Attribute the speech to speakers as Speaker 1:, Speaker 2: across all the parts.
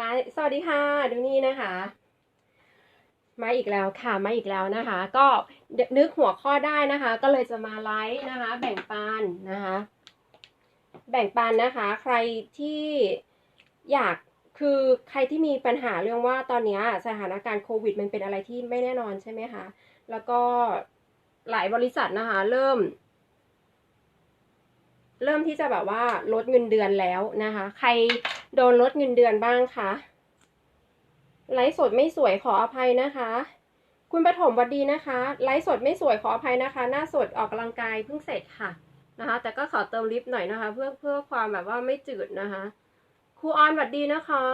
Speaker 1: มาสวัสดีค่ะดูนี่นะคะ มาอีกแล้วค่ะมาอีกแล้วนะคะ ก็นึกหัวข้อได้นะคะ ก็เลยจะมาไลฟ์นะคะ แบ่งปันนะคะ แบ่งปันนะคะ ใครที่อยากคือใครที่มีปัญหาเรื่องว่าตอนนี้สถานการณ์โควิด มันเป็นอะไรที่ไม่แน่นอนใช่ไหมคะ แล้วก็หลายบริษัทนะคะ เริ่ม เริ่มที่จะแบบว่าลดเงินเดือนแล้วนะคะ ใคร โดนลดเงินเดือนบ้างคะไลฟ์สดไม่สวยขออภัยนะคะ คุณปฐมวัดดีนะคะ ไลฟ์สดไม่สวยขออภัยนะคะ หน้าสดออกกำลังกายเพิ่งเสร็จค่ะนะคะ แต่ก็ขอเติมลิฟต์หน่อยนะคะ เพื่อเพื่อความแบบว่าไม่จืดนะคะครูออนวัดดีนะคะ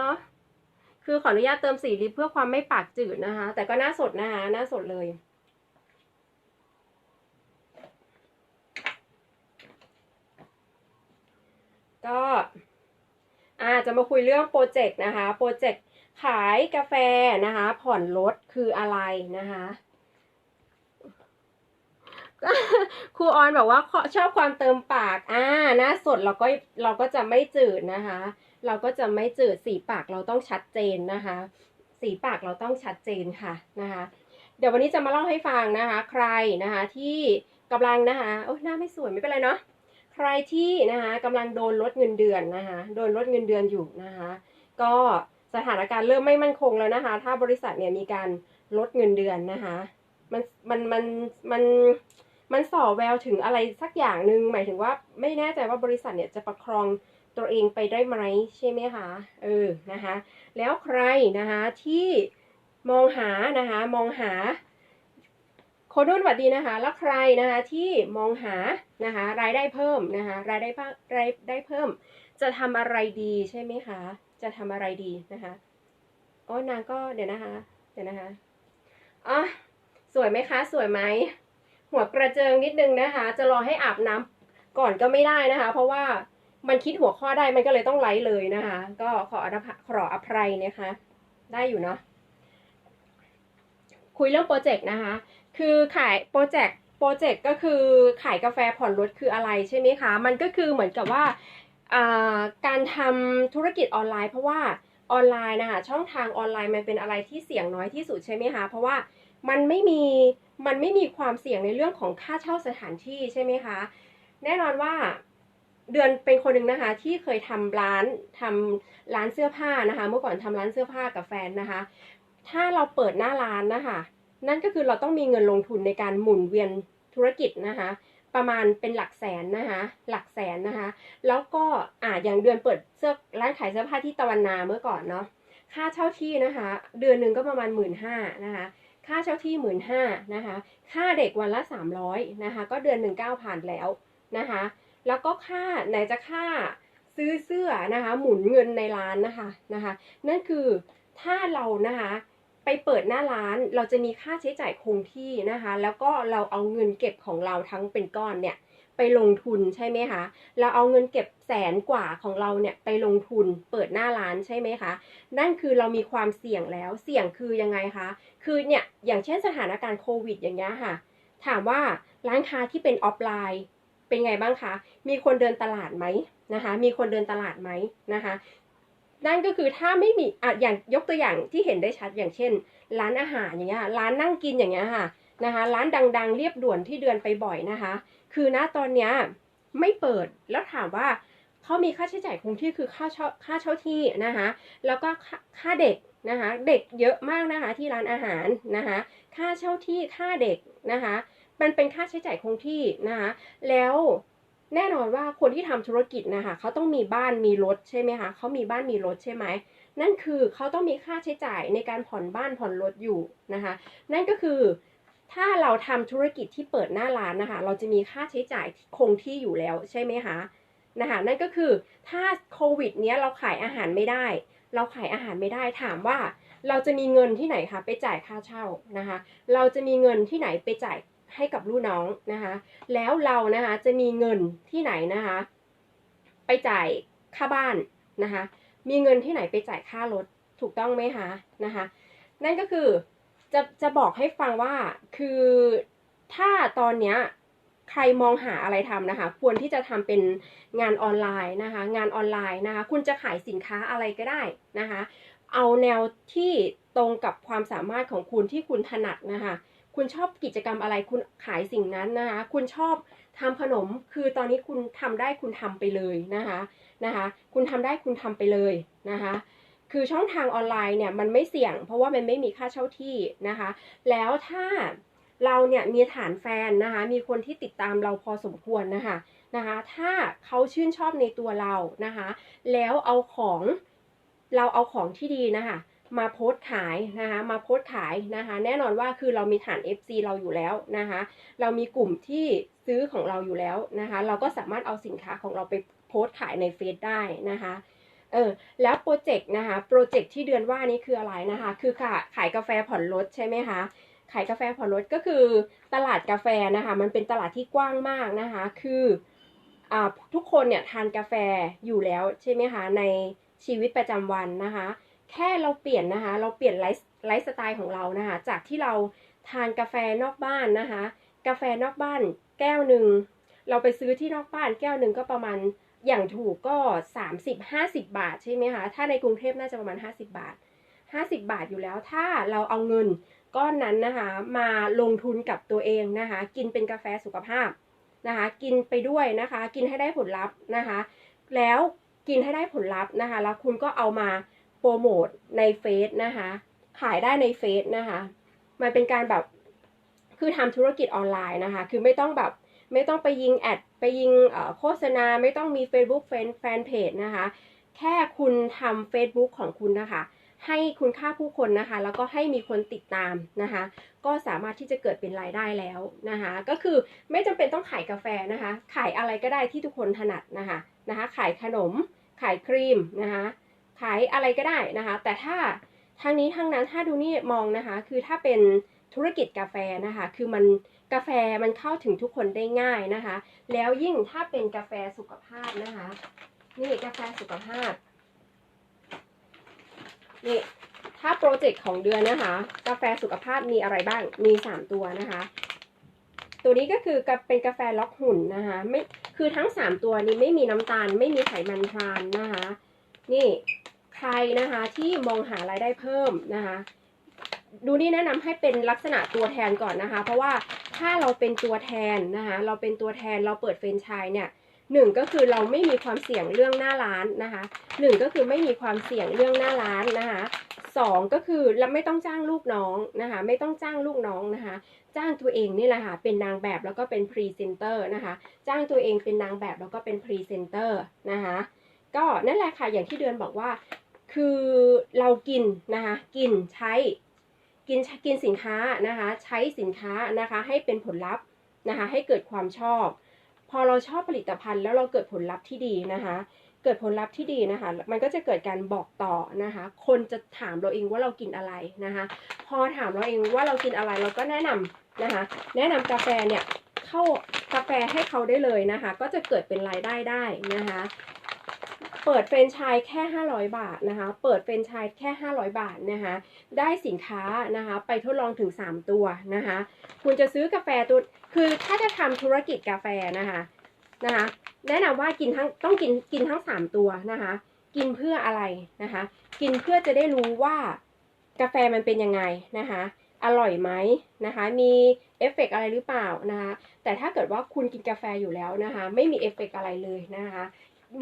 Speaker 1: คือขออนุญาตเติมสีลิปเพื่อความไม่ปากจืดนะคะ แต่ก็หน้าสดนะคะหน้าสดเลยก็ อาจะมาคุยเรื่องโปรเจกต์นะคะ โปรเจกต์ขายกาแฟนะคะ ผ่อนลดคืออะไรนะคะครูออนบอกว่าชอบความเติมปาก อ่าหน้าสดเราก็เราก็จะไม่จืดนะคะ เราก็จะไม่จืดสีปากเราต้องชัดเจนนะคะ สีปากเราต้องชัดเจนค่ะนะคะ เดี๋ยววันนี้จะมาเล่าให้ฟังนะคะ ใครนะคะที่กำลังนะคะโอ้หน้าไม่สวยไม่เป็นไรเนาะ ใครที่นะคะกำลังโดนลดเงินเดือนนะคะโดนลดเงินเดือนอยู่นะคะก็สถานการณ์เริ่มไม่มั่นคงแล้วนะคะ ถ้าบริษัทเนี่ยมีการลดเงินเดือนนะคะมันมันมันมันมันส่อแววถึงอะไรสักอย่างหนึ่งหมายถึงว่าไม่แน่ใจว่าบริษัทเนี่ยจะประคองตัวเองไปได้ไหมใช่ไหมคะเออนะคะแล้วใครนะคะที่มองหานะคะมองหา โคดุนสวัสดีนะคะ แล้วใครนะคะที่มองหานะคะรายได้เพิ่มนะคะรายได้รายได้เพิ่ม จะทำอะไรดีใช่ไหมคะ จะทำอะไรดีนะคะโอ้นางก็เดี๋ยวนะคะ เดี๋ยวนะคะอ๋อสวยไหมคะ สวยไหมหัวกระเจิงนิดนึงนะคะ จะรอให้อาบน้ำก่อนก็ไม่ได้นะคะ เพราะว่ามันคิดหัวข้อได้มันก็เลยต้องไลฟ์เลยนะคะ ก็ขออภัยขออภัยนะคะ ได้อยู่เนาะคุยเรื่องโปรเจกต์นะคะ คือขายโปรเจกต์โปรเจกต์ก็คือขายกาแฟผ่อนรถคืออะไรใช่ไหมคะ มันก็คือเหมือนกับว่าการทำธุรกิจออนไลน์เพราะว่าออนไลน์นะคะช่องทางออนไลน์มันเป็นอะไรที่เสี่ยงน้อยที่สุดใช่ไหมคะ เพราะว่ามันไม่มีมันไม่มีความเสี่ยงในเรื่องของค่าเช่าสถานที่ใช่ไหมคะ แน่นอนว่าเดือนเป็นคนหนึ่งนะคะที่เคยทำร้านทำร้านเสื้อผ้านะคะ เมื่อก่อนทำร้านเสื้อผ้ากับแฟนนะคะ ถ้าเราเปิดหน้าร้านนะคะ นั่นก็คือเราต้องมีเงินลงทุนในการหมุนเวียนธุรกิจนะคะ ประมาณเป็นหลักแสนนะคะ หลักแสนนะคะ แล้วก็อ่าอย่างเดือนเปิดเสื้อร้านขายเสื้อผ้าที่ตะวันนาเมื่อก่อนเนาะค่าเช่าที่นะคะ เดือนหนึ่งก็ประมาณหมื่นห้านะคะค่าเช่าที่หมื่นห้านะคะ ค่าเด็กวันละสามร้อยนะคะ ก็เดือนหนึ่งเก้าพันแล้วนะคะ แล้วก็ค่าไหนจะค่าซื้อเสื้อนะคะ หมุนเงินในร้านนะคะนะคะ นั่นคือถ้าเรานะคะ ไปเปิดหน้าร้านเราจะมีค่าใช้จ่ายคงที่นะคะ แล้วก็เราเอาเงินเก็บของเราทั้งเป็นก้อนเนี่ยไปลงทุนใช่ไหมคะ เราเอาเงินเก็บแสนกว่าของเราเนี่ยไปลงทุนเปิดหน้าร้านใช่ไหมคะ นั่นคือเรามีความเสี่ยงแล้ว เสี่ยงคือยังไงคะ คือเนี่ยอย่างเช่นสถานการณ์โควิดอย่างเงี้ยค่ะ ถามว่าร้านค้าที่เป็นออฟไลน์เป็นไงบ้างคะ มีคนเดินตลาดไหมนะคะ มีคนเดินตลาดไหมนะคะ นั่นก็คือถ้าไม่มีอะอย่างยกตัวอย่างที่เห็นได้ชัดอย่างเช่น ร้านอาหารอย่างเงี้ยร้านนั่งกินอย่างเงี้ยค่ะนะคะร้านดัง ๆ เรียบด่วนที่เดินไปบ่อยนะคะ คือณตอนเนี้ยไม่เปิดแล้วถามว่าเขามีค่าใช้จ่ายคงที่คือค่าเช่าค่าเช่าที่นะคะแล้วก็ค่าเด็กนะคะเด็กเยอะมากนะคะที่ร้านอาหารนะคะค่าเช่าที่ค่าเด็กนะคะมันเป็นค่าใช้จ่ายคงที่นะคะแล้ว แน่นอนว่าคนที่ทำธุรกิจนะคะเขาต้องมีบ้านมีรถใช่ไหมคะเขามีบ้านมีรถใช่ไหมนั่นคือเขาต้องมีค่าใช้จ่ายในการผ่อนบ้านผ่อนรถอยู่นะคะนั่นก็คือถ้าเราทำธุรกิจที่เปิดหน้าร้านนะคะ เราจะมีค่าใช้จ่ายคงที่อยู่แล้วใช่ไหมคะนะคะนั่นก็คือถ้าโควิดเนี้ยเราขายอาหารไม่ได้ เราขายอาหารไม่ได้ถามว่า เราจะมีเงินที่ไหนคะไปจ่ายค่าเช่านะคะ เราจะมีเงินที่ไหนไปจ่าย ให้กับลูกน้องนะคะ แล้วเรานะคะจะมีเงินที่ไหนนะคะ ไปจ่ายค่าบ้านนะคะ มีเงินที่ไหนไปจ่ายค่ารถถูกต้องไหมคะนะคะ นั่นก็คือจะจะบอกให้ฟังว่าคือถ้าตอนเนี้ยใครมองหาอะไรทำนะคะ ควรที่จะทำเป็นงานออนไลน์นะคะ งานออนไลน์นะคะ คุณจะขายสินค้าอะไรก็ได้นะคะ เอาแนวที่ตรงกับความสามารถของคุณที่คุณถนัดนะคะ คุณชอบกิจกรรมอะไรคุณขายสิ่งนั้นนะคะคุณชอบทำขนมคือตอนนี้คุณทำได้คุณทำไปเลยนะคะนะคะ คุณทำได้คุณทำไปเลยนะคะคือช่องทางออนไลน์เนี่ยมันไม่เสี่ยง เพราะว่ามันไม่มีค่าเช่าที่นะคะ แล้วถ้าเราเนี่ยมีฐานแฟนนะคะมีคนที่ติดตามเราพอสมควรนะคะนะคะ ถ้าเขาชื่นชอบในตัวเรานะคะ แล้วเอาของเราเอาของที่ดีนะคะ มาโพสต์ขายนะคะมาโพสต์ขายนะคะ แน่นอนว่าคือเรามีฐาน FC เราอยู่แล้วนะคะ เรามีกลุ่มที่ซื้อของเราอยู่แล้วนะคะ เราก็สามารถเอาสินค้าของเราไปโพสต์ขายในเฟซได้นะคะเออแล้วโปรเจกต์นะคะโปรเจกต์ที่เดือนว่านี้คืออะไรนะคะ คือค่ะขายกาแฟผ่อนลดใช่ไหมคะขายกาแฟผ่อนลดก็คือตลาดกาแฟนะคะ มันเป็นตลาดที่กว้างมากนะคะ คืออ่าทุกคนเนี่ยทานกาแฟอยู่แล้วใช่ไหมคะในชีวิตประจำวันนะคะ แค่เราเปลี่ยนนะคะ เราเปลี่ยนไลฟ์ไลฟ์สไตล์ของเรานะคะ จากที่เราทานกาแฟนอกบ้านนะคะ กาแฟนอกบ้านแก้วหนึ่ง เราไปซื้อที่นอกบ้านแก้วหนึ่งก็ประมาณอย่างถูกก็ 30 50 บาทใช่ไหมคะ ถ้าในกรุงเทพน่าจะประมาณ 50 บาท 50 บาทอยู่แล้ว ถ้าเราเอาเงินก้อนนั้นนะคะมาลงทุนกับตัวเองนะคะ กินเป็นกาแฟสุขภาพนะคะ กินไปด้วยนะคะ กินให้ได้ผลลัพธ์นะคะ แล้วกินให้ได้ผลลัพธ์นะคะ แล้วคุณก็เอามา โปรโมทในเฟซนะคะ ขายได้ในเฟซนะคะ มันเป็นการแบบคือทำธุรกิจออนไลน์นะคะ คือไม่ต้องแบบไม่ต้องไปยิงแอดไปยิงโฆษณา ไม่ต้องมี Facebook แฟนแฟนเพจนะคะ แค่คุณทำ Facebook ของคุณนะคะ ให้คุณค่าผู้คนนะคะ แล้วก็ให้มีคนติดตามนะคะ ก็สามารถที่จะเกิดเป็นรายได้แล้วนะคะ ก็คือไม่จำเป็นต้องขายกาแฟนะคะ ขายอะไรก็ได้ที่ทุกคนถนัดนะคะนะคะ ขายขนม ขายครีมนะคะ ขายอะไรก็ได้นะคะ แต่ถ้าทางนี้ทางนั้นถ้าดูนี่มองนะคะ คือถ้าเป็นธุรกิจกาแฟนะคะ คือมันกาแฟมันเข้าถึงทุกคนได้ง่ายนะคะ แล้วยิ่งถ้าเป็นกาแฟสุขภาพนะคะ นี่กาแฟสุขภาพ นี่ถ้าโปรเจกต์ของเดือนนะคะ กาแฟสุขภาพมีอะไรบ้าง มีสามตัวนะคะ ตัวนี้ก็คือเป็นกาแฟล็อกหุ่นนะคะ ไม่ คือทั้งสามตัวนี้ไม่มีน้ำตาล ไม่มีไขมันทรานนะคะ นี่ใครนะคะที่มองหารายได้เพิ่มนะคะ ดูนี่แนะนำให้เป็นลักษณะตัวแทนก่อนนะคะ เพราะว่าถ้าเราเป็นตัวแทนนะคะ เราเป็นตัวแทนเราเปิดเฟรนไชส์เนี่ยหนึ่งก็คือเราไม่มีความเสี่ยงเรื่องหน้าร้านนะคะหนึ่งก็คือไม่มีความเสี่ยงเรื่องหน้าร้านนะคะสองก็คือเราไม่ต้องจ้างลูกน้องนะคะ ไม่ต้องจ้างลูกน้องนะคะ จ้างตัวเองนี่แหละค่ะเป็นนางแบบแล้วก็เป็นพรีเซนเตอร์นะคะ จ้างตัวเองเป็นนางแบบแล้วก็เป็นพรีเซนเตอร์นะคะ ก็นั่นแหละค่ะอย่างที่เดือนบอกว่า คือเรากินนะคะ กินใช้ กินกินสินค้านะคะ ใช้สินค้านะคะ ให้เป็นผลลัพธ์นะคะ ให้เกิดความชอบ พอเราชอบผลิตภัณฑ์แล้วเราเกิดผลลัพธ์ที่ดีนะคะ เกิดผลลัพธ์ที่ดีนะคะ มันก็จะเกิดการบอกต่อนะคะ คนจะถามเราเองว่าเรากินอะไรนะคะ พอถามเราเองว่าเรากินอะไรเราก็แนะนำนะคะ แนะนำกาแฟเนี่ยเข้ากาแฟให้เขาได้เลยนะคะ ก็จะเกิดเป็นรายได้ได้นะคะ เปิดเฟรนไชส์แค่ 500 บาทนะคะ เปิดเฟรนไชส์แค่ 500 บาทนะคะ ได้สินค้านะคะ ไปทดลองถึง 3 ตัวนะคะ คุณจะซื้อกาแฟตัว คือถ้าจะทำธุรกิจกาแฟนะคะนะคะ แนะนำว่ากินทั้งต้องกินกินทั้ง 3 ตัวนะคะ กินเพื่ออะไรนะคะ กินเพื่อจะได้รู้ว่ากาแฟมันเป็นยังไงนะคะ อร่อยไหมนะคะ มีเอฟเฟกต์อะไรหรือเปล่านะคะ แต่ถ้าเกิดว่าคุณกินกาแฟอยู่แล้วนะคะ ไม่มีเอฟเฟกต์อะไรเลยนะคะ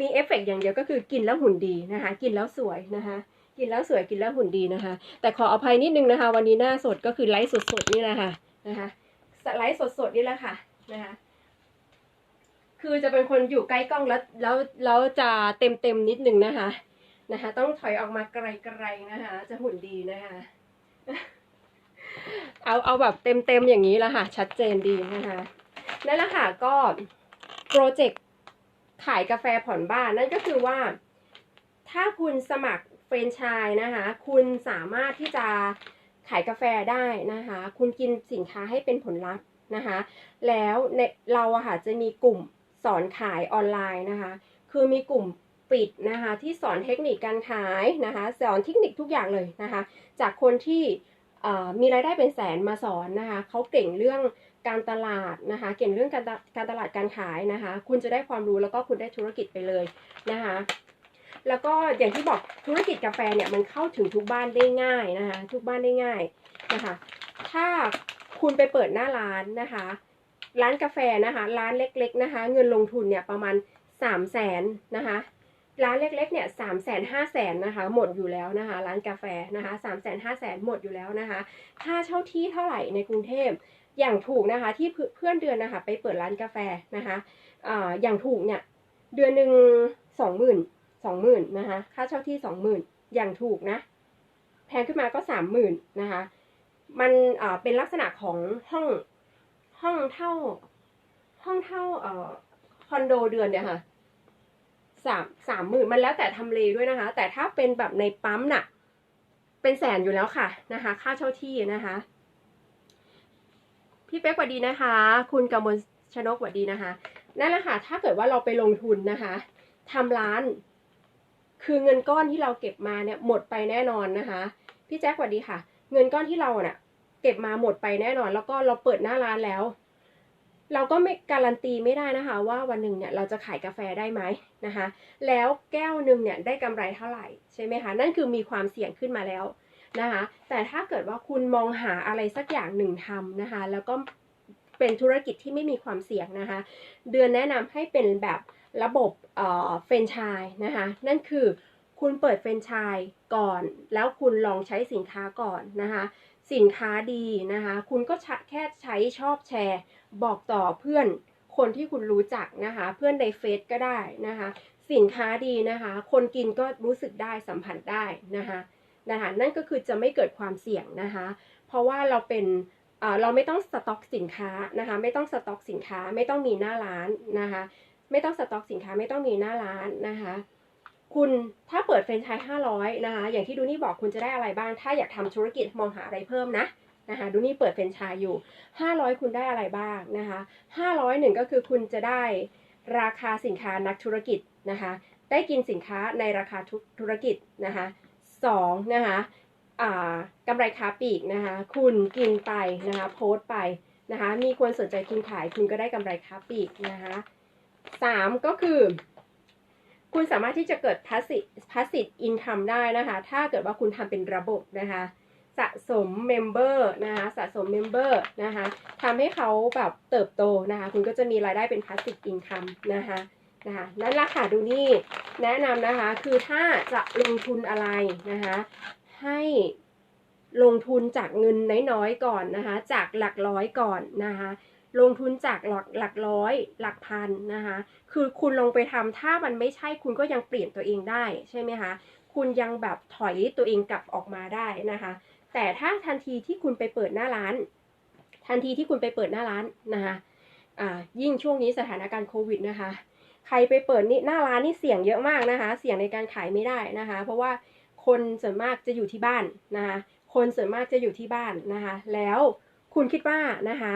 Speaker 1: มีเอฟเฟกต์อย่างเดียวก็คือกินแล้วหุ่นดีนะคะ กินแล้วสวยนะคะ กินแล้วสวยกินแล้วหุ่นดีนะคะ แต่ขออภัยนิดนึงนะคะ วันนี้หน้าสดก็คือไลฟ์สดๆนี่แหละค่ะนะคะไลฟ์สดๆนี่แหละค่ะนะคะคือจะเป็นคนอยู่ใกล้กล้องแล้วแล้วแล้วจะเต็มเต็มๆนิดนึงนะคะนะคะ ต้องถอยออกมาไกลๆนะคะ จะหุ่นดีนะคะ เอาเอาแบบเต็มเต็มๆอย่างนี้ละค่ะ ชัดเจนดีนะคะนั่นแหละค่ะก็โปรเจกต์ ขายกาแฟผ่อนบ้านนั่นก็คือว่า ถ้าคุณสมัครเฟรนไชส์นะคะ คุณสามารถที่จะขายกาแฟได้นะคะ คุณกินสินค้าให้เป็นผลลัพธ์นะคะ แล้วในเราอะค่ะจะมีกลุ่มสอนขายออนไลน์นะคะ คือมีกลุ่มปิดนะคะที่สอนเทคนิคการขายนะคะ สอนเทคนิคทุกอย่างเลยนะคะ จากคนที่มีรายได้เป็นแสนมาสอนนะคะเขาเก่งเรื่อง การตลาดนะคะเก่งเรื่องการตการตลาดการขายนะคะ คุณจะได้ความรู้แล้วก็คุณได้ธุรกิจไปเลยนะคะแล้วก็อย่างที่บอกธุรกิจกาแฟเนี่ยมันเข้าถึงทุกบ้านได้ง่ายนะคะทุกบ้านได้ง่ายนะคะถ้าคุณไปเปิดหน้าร้านนะคะ ร้านกาแฟนะคะ ร้านเล็กๆนะคะ เงินลงทุนเนี่ยประมาณสามแสนนะคะร้านเล็กๆเนี่ยสามแสนห้าแสนนะคะหมดอยู่แล้วนะคะ ร้านกาแฟนะคะสามแสนห้าแสนหมดอยู่แล้วนะคะ ค่าเช่าที่เท่าไหร่ในกรุงเทพ อย่างถูกนะคะที่เพื่อนเดือนนะคะไปเปิดร้านกาแฟนะคะอย่างถูกเนี่ยเดือนหนึ่งสองหมื่นสองหมื่นนะคะค่าเช่าที่สองหมื่นอย่างถูกนะแพงขึ้นมาก็สามหมื่นนะคะมันเป็นลักษณะของห้องห้องเท่าห้องเท่าคอนโดเดือนเนี่ยค่ะสามสามหมื่นมันแล้วแต่ทำเลด้วยนะคะ แต่ถ้าเป็นแบบในปั๊มน่ะ เป็นแสนอยู่แล้วค่ะนะคะ ค่าเช่าที่นะคะ พี่เป๊กสวัสดีนะคะ คุณกมลชนกสวัสดีนะคะ นั่นแหละค่ะ ถ้าเกิดว่าเราไปลงทุนนะคะทำร้าน คือเงินก้อนที่เราเก็บมาเนี่ยหมดไปแน่นอนนะคะ พี่แจ๊คสวัสดีค่ะ เงินก้อนที่เราเนี่ยเก็บมาหมดไปแน่นอน แล้วก็เราเปิดหน้าร้านแล้ว เราก็ไม่การันตีไม่ได้นะคะ ว่าวันหนึ่งเนี่ยเราจะขายกาแฟได้ไหมนะคะ แล้วแก้วหนึ่งเนี่ยได้กำไรเท่าไหร่ใช่ไหมคะ นั่นคือมีความเสี่ยงขึ้นมาแล้ว นะคะแต่ถ้าเกิดว่าคุณมองหาอะไรสักอย่างหนึ่งทำนะคะ แล้วก็เป็นธุรกิจที่ไม่มีความเสี่ยงนะคะ เดือนแนะนำให้เป็นแบบระบบเอ่อเฟรนไชส์นะคะ นั่นคือคุณเปิดเฟรนไชส์ก่อน แล้วคุณลองใช้สินค้าก่อนนะคะสินค้าดีนะคะ คุณก็แค่ใช้ชอบแชร์ บอกต่อเพื่อนคนที่คุณรู้จักนะคะ เพื่อนในเฟซก็ได้นะคะ สินค้าดีนะคะ คนกินก็รู้สึกได้สัมผัสได้นะคะ นะคะนั่นก็คือจะไม่เกิดความเสี่ยงนะคะ เพราะว่าเราเป็นเราไม่ต้องสต็อกสินค้านะคะ ไม่ต้องสต็อกสินค้า ไม่ต้องมีหน้าร้านนะคะ ไม่ต้องสต็อกสินค้าไม่ต้องมีหน้าร้านนะคะ คุณถ้าเปิดแฟรนไชส์ห้าร้อยนะคะ อย่างที่ดูนี่บอกคุณจะได้อะไรบ้าง ถ้าอยากทำธุรกิจมองหาอะไรเพิ่มนะนะคะดูนี่เปิดแฟรนไชส์อยู่ 500 คุณได้อะไรบ้างนะคะ500หนึ่งก็คือคุณจะได้ราคาสินค้านักธุรกิจนะคะ ได้กินสินค้าในราคาธุรกิจนะคะ สองนะคะอ่ากำไรค้าปลีกนะคะ คุณกินไปนะคะ โพสต์ไปนะคะ มีคนสนใจคุณขายคุณก็ได้กำไรค้าปลีกนะคะสามก็คือ คุณสามารถที่จะเกิด passive passive income ได้นะคะ ถ้าเกิดว่าคุณทำเป็นระบบนะคะสะสมเมมเบอร์นะคะสะสมเมมเบอร์นะคะทำให้เขาแบบเติบโตนะคะ คุณก็จะมีรายได้เป็น passive income นะคะ นะคะนั่นแหละค่ะดูนี่แนะนำนะคะคือถ้าจะลงทุนอะไรนะคะให้ลงทุนจากเงินน้อยๆก่อนนะคะจากหลักร้อยก่อนนะคะลงทุนจากหลักหลักร้อยหลักพันนะคะคือคุณลงไปทำถ้ามันไม่ใช่คุณก็ยังเปลี่ยนตัวเองได้ใช่ไหมคะคุณยังแบบถอยตัวเองกลับออกมาได้นะคะแต่ถ้าทันทีที่คุณไปเปิดหน้าร้าน ทันทีที่คุณไปเปิดหน้าร้านนะคะอ่ายิ่งช่วงนี้สถานการณ์โควิดนะคะ ใครไปเปิดนี่หน้าร้านนี่เสี่ยงเยอะมากนะคะ เสี่ยงในการขายไม่ได้นะคะ เพราะว่าคนส่วนมากจะอยู่ที่บ้านนะคะ คนส่วนมากจะอยู่ที่บ้านนะคะ แล้วคุณคิดว่านะคะ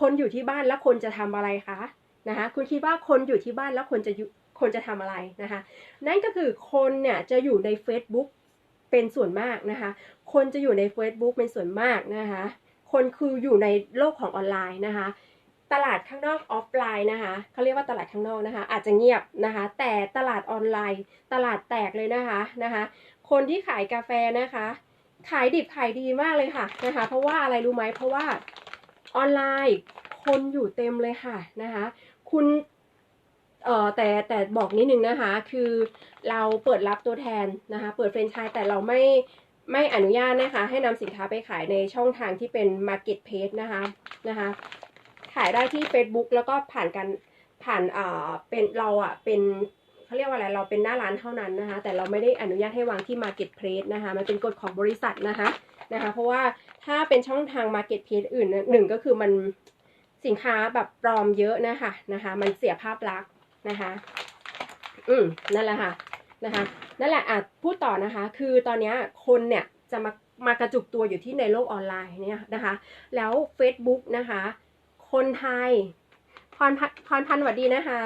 Speaker 1: คนอยู่ที่บ้านแล้วคนจะทำอะไรคะนะคะ คุณคิดว่าคนอยู่ที่บ้านแล้วคนจะคนจะทำอะไรนะคะ นั่นก็คือคนเนี่ยจะอยู่ใน Facebook เป็นส่วนมากนะคะ คนจะอยู่ใน Facebook เป็นส่วนมากนะคะ คนคืออยู่ในโลกของออนไลน์นะคะ ตลาดข้างนอกออฟไลน์นะคะเขาเรียกว่าตลาดข้างนอกนะคะ อาจจะเงียบนะคะ แต่ตลาดออนไลน์ ตลาดแตกเลยนะคะนะคะ คนที่ขายกาแฟนะคะ ขายดิบขายดีมากเลยค่ะนะคะ เพราะว่าอะไรรู้ไหมเพราะว่าออนไลน์คนอยู่เต็มเลยค่ะนะคะ คุณเอ่อแต่แต่บอกนิดนึงนะคะ คือเราเปิดรับตัวแทนนะคะ เปิดแฟรนไชส์แต่เราไม่ไม่อนุญาตนะคะ ให้นำสินค้าไปขายในช่องทางที่เป็น Marketplace นะคะนะคะ ขายได้ที่ Facebook แล้วก็ผ่านกันผ่านอ่าเป็นเราอะเป็นเขาเรียกว่าอะไรเราเป็นหน้าร้านเท่านั้นนะคะ แต่เราไม่ได้อนุญาตให้วางที่ Marketplace นะคะ มันเป็นกฎของบริษัทนะคะนะคะ เพราะว่าถ้าเป็นช่องทาง Marketplace อื่นหนึ่งก็คือมันสินค้าแบบปลอมเยอะนะคะนะคะ มันเสียภาพลักษณ์นะคะ อืมนั่นแหละค่ะนะคะนั่นแหละอะพูดต่อนะคะ คือตอนนี้คนเนี่ยจะมามากระจุกตัวอยู่ที่ในโลกออนไลน์เนี่ยนะคะ แล้ว Facebook นะคะ คนไทย พรพันพรพันธ์สวัสดีนะคะ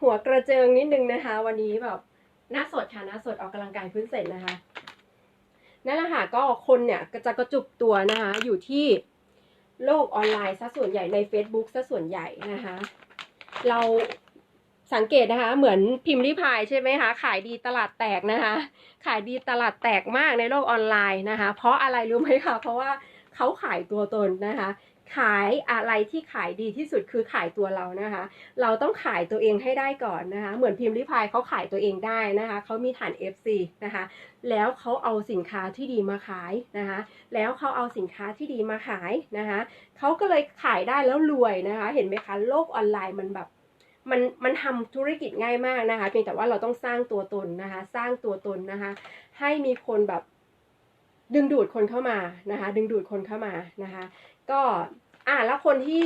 Speaker 1: หัวกระเจิงนิดนึงนะคะ วันนี้แบบหน้าสดค่ะหน้าสดออกกำลังกายเพิ่งเสร็จนะคะนั่นแหละค่ะก็คนเนี่ยก็จะกระจุกตัวนะคะ อยู่ที่โลกออนไลน์ซะส่วนใหญ่ใน Facebook ซะส่วนใหญ่นะคะ เราสังเกตนะคะ เหมือนพิมพ์ริพายใช่ไหมคะขายดีตลาดแตกนะคะ ขายดีตลาดแตกมากในโลกออนไลน์นะคะ เพราะอะไรรู้ไหมคะเพราะว่าเขาขายตัวตนนะคะ ขายอะไรที่ขายดีที่สุดคือขายตัวเรานะคะ เราต้องขายตัวเองให้ได้ก่อนนะคะ เหมือนพิมพ์ริพายเขาขายตัวเองได้นะคะ เขามีฐาน FC นะคะ แล้วเขาเอาสินค้าที่ดีมาขายนะคะ แล้วเขาเอาสินค้าที่ดีมาขายนะคะ เขาก็เลยขายได้แล้วรวยนะคะ เห็นไหมคะ โลกออนไลน์มันแบบมันมันทำธุรกิจง่ายมากนะคะเพียงแต่ว่าเราต้องสร้างตัวตนนะคะ สร้างตัวตนนะคะ ให้มีคนแบบดึงดูดคนเข้ามานะคะ ดึงดูดคนเข้ามานะคะ ก็อ่าแล้วคนที่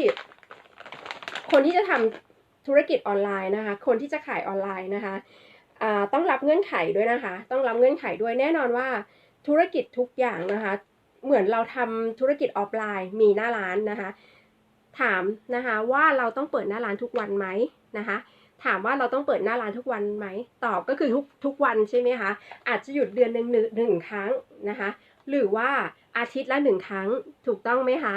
Speaker 1: คนที่จะทำธุรกิจออนไลน์นะคะ คนที่จะขายออนไลน์นะคะอ่าต้องรับเงื่อนไขด้วยนะคะ ต้องรับเงื่อนไขด้วยแน่นอนว่าธุรกิจทุกอย่างนะคะ เหมือนเราทำธุรกิจออฟไลน์มีหน้าร้านนะคะ ถามนะคะว่าเราต้องเปิดหน้าร้านทุกวันไหมนะคะถามว่าเราต้องเปิดหน้าร้านทุกวันไหม ตอบก็คือทุกทุกวันใช่ไหมคะ อาจจะหยุดเดือนหนึ่งหนึ่งหนึ่งครั้งนะคะ หรือว่าอาทิตย์ละหนึ่งครั้งถูกต้องไหมคะ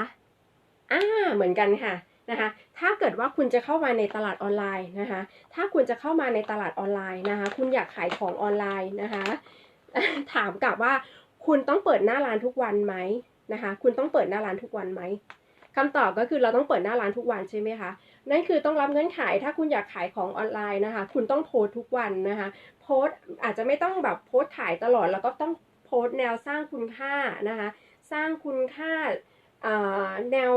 Speaker 1: อ่าเหมือนกันค่ะนะคะ ถ้าเกิดว่าคุณจะเข้ามาในตลาดออนไลน์นะคะ ถ้าคุณจะเข้ามาในตลาดออนไลน์นะคะ คุณอยากขายของออนไลน์นะคะ ถามกลับว่าคุณต้องเปิดหน้าร้านทุกวันไหมนะคะ คุณต้องเปิดหน้าร้านทุกวันไหมคำตอบก็คือเราต้องเปิดหน้าร้านทุกวันใช่ไหมคะ นั่นคือต้องรับเงื่อนไข ถ้าคุณอยากขายของออนไลน์นะคะ คุณต้องโพสทุกวันนะคะ โพสอาจจะไม่ต้องแบบโพสขายตลอด แล้วก็ต้อง พสต์แนวสร้างคุณค่านะคะ สร้างคุณค่าแนว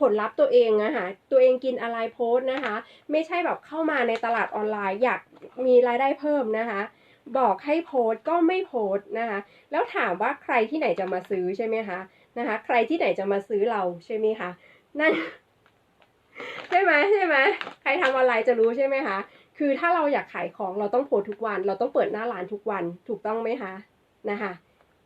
Speaker 1: ผลลัพธ์ตัวเองนะคะตัวเองกินอะไรโพสต์นะคะ ไม่ใช่แบบเข้ามาในตลาดออนไลน์ อยากมีรายได้เพิ่มนะคะ บอกให้โพสต์ก็ไม่โพสต์นะคะ แล้วถามว่าใครที่ไหนจะมาซื้อใช่ไหมคะนะคะ ใครที่ไหนจะมาซื้อเราใช่ไหมคะนั่นใช่ไหมใช่ไหมใครทำออนไลน์จะรู้ใช่ไหมคะคือถ้าเราอยากขายของเราต้องโพสทุกวัน เราต้องเปิดหน้าร้านทุกวันถูกต้องไหมคะ นะคะ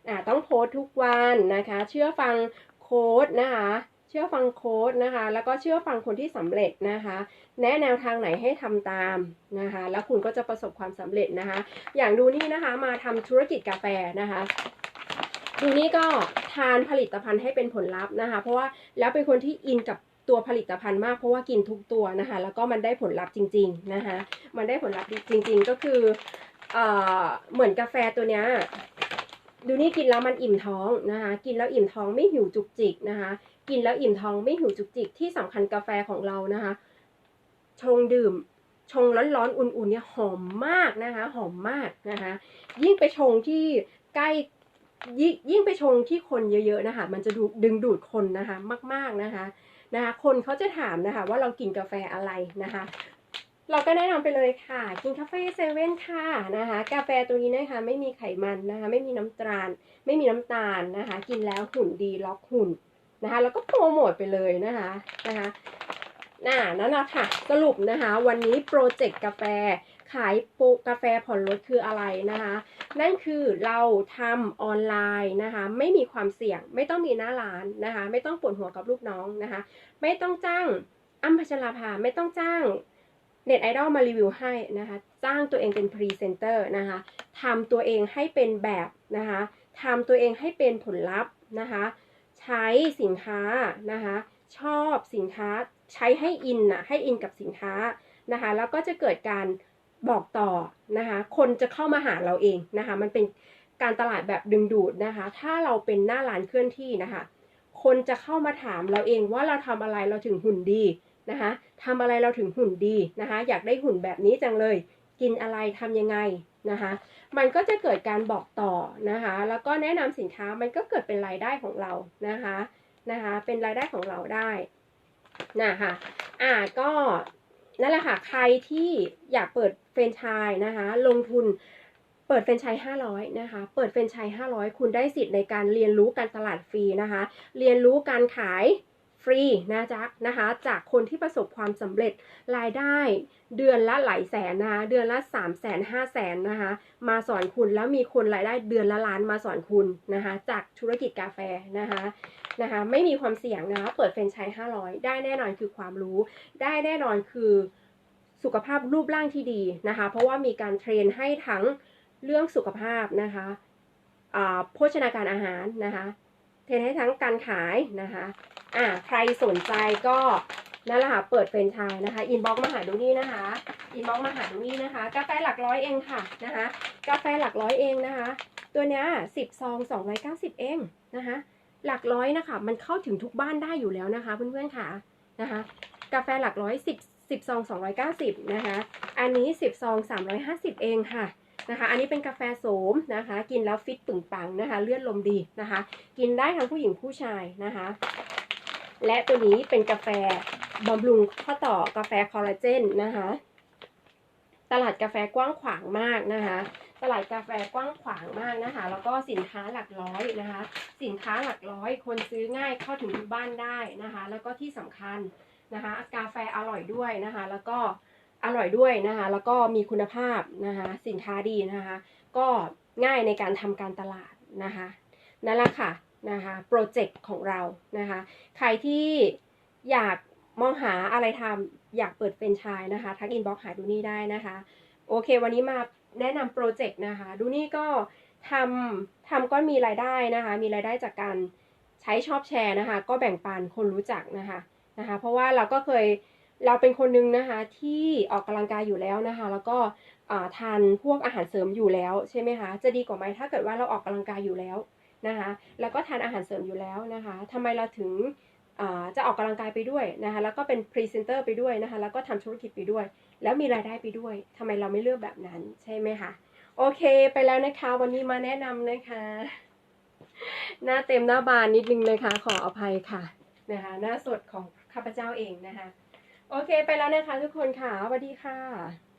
Speaker 1: อ่าต้องโพสต์ทุกวันนะคะ เชื่อฟังโค้ดนะคะ เชื่อฟังโค้ดนะคะ แล้วก็เชื่อฟังคนที่สำเร็จนะคะ แนะแนวทางไหนให้ทำตามนะคะ แล้วคุณก็จะประสบความสำเร็จนะคะ อย่างดูนี่นะคะมาทำธุรกิจกาแฟนะคะดูนี่ก็ทานผลิตภัณฑ์ให้เป็นผลลัพธ์นะคะ เพราะว่าแล้วเป็นคนที่อินกับตัวผลิตภัณฑ์มากเพราะว่ากินทุกตัวนะคะ แล้วก็มันได้ผลลัพธ์จริง ๆนะคะ มันได้ผลลัพธ์จริง ๆ ก็คือ เอ่อเหมือนกาแฟตัวเนี้ยดูนี่กินแล้วมันอิ่มท้องนะคะ กินแล้วอิ่มท้องไม่หิวจุกจิกนะคะ กินแล้วอิ่มท้องไม่หิวจุกจิกที่สำคัญกาแฟของเรานะคะ ชงดื่มชงร้อนๆอุ่นๆเนี่ยหอมมากนะคะ หอมมากนะคะ ยิ่งไปชงที่ใกล้ยิ่งยิ่งไปชงที่คนเยอะๆนะคะ มันจะดูดึงดูดคนนะคะมาก ๆนะคะนะคะ คนเขาจะถามนะคะ ว่าเรากินกาแฟอะไรนะคะ เราก็แนะนำไปเลยค่ะ กินกาแฟเซเว่นค่ะนะคะกาแฟตัวนี้นะคะไม่มีไขมันนะคะไม่มีน้ำตาล ไม่มีน้ำตาลนะคะ กินแล้วหุ่นดีล็อกหุ่นนะคะแล้วก็โปรโมทไปเลยนะคะนะคะน่านั่นแหละค่ะสรุปนะคะ วันนี้โปรเจกต์กาแฟขายโปรกาแฟผ่อนลดคืออะไรนะคะ นั่นคือเราทำออนไลน์นะคะ ไม่มีความเสี่ยง ไม่ต้องมีหน้าร้านนะคะ ไม่ต้องปวดหัวกับลูกน้องนะคะ ไม่ต้องจ้างอ้ำพัชราภาไม่ต้องจ้าง เน็ตไอดอลมารีวิวให้นะคะจ้างตัวเองเป็นพรีเซนเตอร์นะคะทำตัวเองให้เป็นแบบนะคะทำตัวเองให้เป็นผลลัพธ์นะคะใช้สินค้านะคะชอบสินค้าใช้ให้อินนะให้อินกับสินค้านะคะแล้วก็จะเกิดการบอกต่อนะคะคนจะเข้ามาหาเราเองนะคะมันเป็นการตลาดแบบดึงดูดนะคะถ้าเราเป็นหน้าร้านเคลื่อนที่นะคะคนจะเข้ามาถามเราเองว่าเราทำอะไรเราถึงหุ่นดี นะคะทำอะไรเราถึงหุ่นดีนะคะ อยากได้หุ่นแบบนี้จังเลย กินอะไรทำยังไงนะคะ มันก็จะเกิดการบอกต่อนะคะ แล้วก็แนะนำสินค้ามันก็เกิดเป็นรายได้ของเรานะคะนะคะ เป็นรายได้ของเราได้นะคะอ่าก็นั่นแหละค่ะ ใครที่อยากเปิดเฟรนไชส์นะคะ ลงทุนเปิดเฟรนไชส์500 นะคะ เปิดเฟรนไชส์500 คุณได้สิทธิ์ในการเรียนรู้การตลาดฟรีนะคะ เรียนรู้การขาย ฟรีนะจ๊ะนะคะจากคนที่ประสบความสำเร็จรายได้เดือนละหลายแสนนะคะเดือนละ3 0 0แสนห้าแสนนะคะมาสอนคุณแล้วมีคนรายได้เดือนละล้านมาสอนคุณนะคะจากธุรกิจกาแฟนะคะนะคะไม่มีความเสี่ยงนะคะเปิดเฟรนไชส์500 ได้แน่นอนคือความรู้ ได้แน่นอนคือสุขภาพรูปร่างที่ดีนะคะเพราะว่ามีการเทรนให้ทั้งเรื่องสุขภาพนะคะอ่าโภชนาการอาหารนะคะเทรนให้ทั้งการขายนะคะ อ่าใครสนใจก็นั่นแหละค่ะเปิดเป็นไชายนะคะ อินบ็อกมาหาดูนี่นะคะอินบ็อกมาหาดูนี่นะคะ กาแฟหลักร้อยเองค่ะนะคะ กาแฟหลักร้อยเองนะคะ ตัวเนี้ยสิบซองสองร้อยเก้าสิบเองนะคะ หลักร้อยนะคะ มันเข้าถึงทุกบ้านได้อยู่แล้วนะคะ เพื่อนๆค่ะนะคะ กาแฟหลักร้อยสิบสิบซองสองร้อยเก้าสิบนะคะ อันนี้สิบซองสามร้อยห้าสิบเองค่ะนะคะ อันนี้เป็นกาแฟโสมนะคะ กินแล้วฟิตปึงปังนะคะ เลือดลมดีนะคะ กินได้ทั้งผู้หญิงผู้ชายนะคะ และตัวนี้เป็นกาแฟบำรุงข้อต่อกาแฟคอลลาเจนนะคะ ตลาดกาแฟกว้างขวางมากนะคะ ตลาดกาแฟกว้างขวางมากนะคะ แล้วก็สินค้าหลักร้อยนะคะ สินค้าหลักร้อย คนซื้อง่ายเข้าถึงทุกบ้านได้นะคะ แล้วก็ที่สำคัญนะคะ กาแฟอร่อยด้วยนะคะ แล้วก็อร่อยด้วยนะคะ แล้วก็มีคุณภาพนะคะ สินค้าดีนะคะ ก็ง่ายในการทำการตลาดนะคะนั่นแหละค่ะ นะคะโปรเจกต์ของเรานะคะ ใครที่อยากมองหาอะไรทำอยากเปิดเป็นชายนะคะ ทักอินบ็อกหาดูนี่ได้นะคะ โอเค วันนี้มาแนะนำโปรเจกต์นะคะ ดูนี่ก็ทำทำก็มีรายได้นะคะ มีรายได้จากการใช้ชอบแชร์นะคะ ก็แบ่งปันคนรู้จักนะคะนะคะ เพราะว่าเราก็เคยเราเป็นคนหนึงนะคะที่ออกกำลังกายอยู่แล้วนะคะ แล้วก็ทานพวกอาหารเสริมอยู่แล้วใช่ไหมคะจะดีกว่าไหมถ้าเกิดว่าเราออกกำลังกายอยู่แล้ว นะคะแล้วก็ทานอาหารเสริมอยู่แล้วนะคะทำไมเราถึงจะออกกำลังกายไปด้วยนะคะแล้วก็เป็นพรีเซนเตอร์ไปด้วยนะคะแล้วก็ทำธุรกิจไปด้วย แล้วมีรายได้ไปด้วยทำไมเราไม่เลือกแบบนั้นใช่ไหมคะโอเคไปแล้วนะคะวันนี้มาแนะนำนะคะหน้าเต็มหน้าบานนิดนึงนะคะ ขออภัยค่ะนะคะหน้าสดของข้าพเจ้าเองนะคะ โอเคไปแล้วนะคะทุกคนค่ะสวัสดีค่ะ